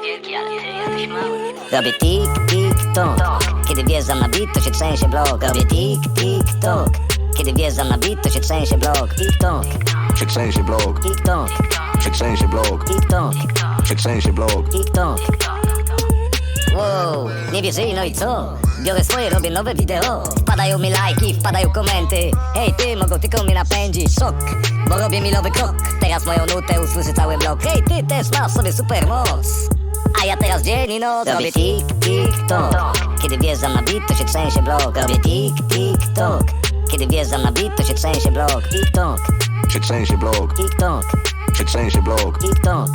wielki, ale ty jesteś mały. Robię tik, tik, tok. Kiedy wjeżdżam na beat, to się trzęsie blok. Robię tik, tik, tok. Kiedy wjeżdżam na beat, to się trzęsie blok. Tik, tok, się trzęsie blok, tik, tok. Się trzęsie blok, Tik, tok, się trzęsie blok. tik, tok. Wow, nie wierzyli, no i co? Biorę swoje, robię nowe wideo. Wpadają mi lajki, wpadają komenty. Hej ty, mogą tylko mnie napędzić. Szok, bo robię milowy krok. Teraz moją nutę usłyszy cały blok. Hej ty, też masz sobie super moc a ja teraz dzień i noc robię tik, tik, tok. Kiedy wjeżdżam na beat, to się trzęsie blok. Robię tik, tik, tok. Kiedy wjeżdżam na beat, to się trzęsie blok. Tik, tok, Się trzęsie blok, tik, tok, się trzęsie blok, tik, tok,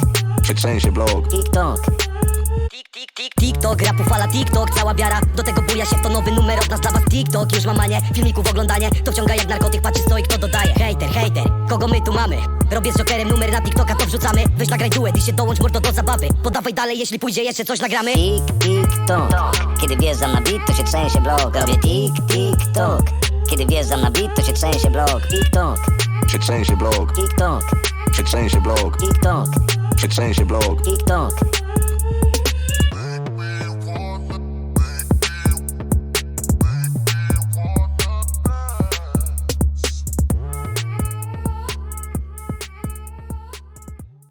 się trzęsie blok. tik, tok Tik, tik, tik, TikTok, rapu fala TikTok, cała wiara. Do tego buja się to nowy numer od nas dla was TikTok. Już mam manie, filmików oglądanie To wciąga jak narkotyk, patrzy stoi kto dodaje. Hejter, hejter, kogo my tu mamy? Robię z Jokerem numer na TikToka, to wrzucamy. Weź nagraj duet i się dołącz mordo do zabawy. Podawaj dalej, jeśli pójdzie jeszcze coś nagramy. Tik, tik, tok Kiedy wjeżdżam na beat, to się trzęsie blok. Robię tik, tik, tok Kiedy wjeżdżam na beat, to się trzęsie blok. Tik, tok, Się trzęsie blok, tik, tok, się trzęsie blok, tik, tok, się trzęsie blok. tik, tok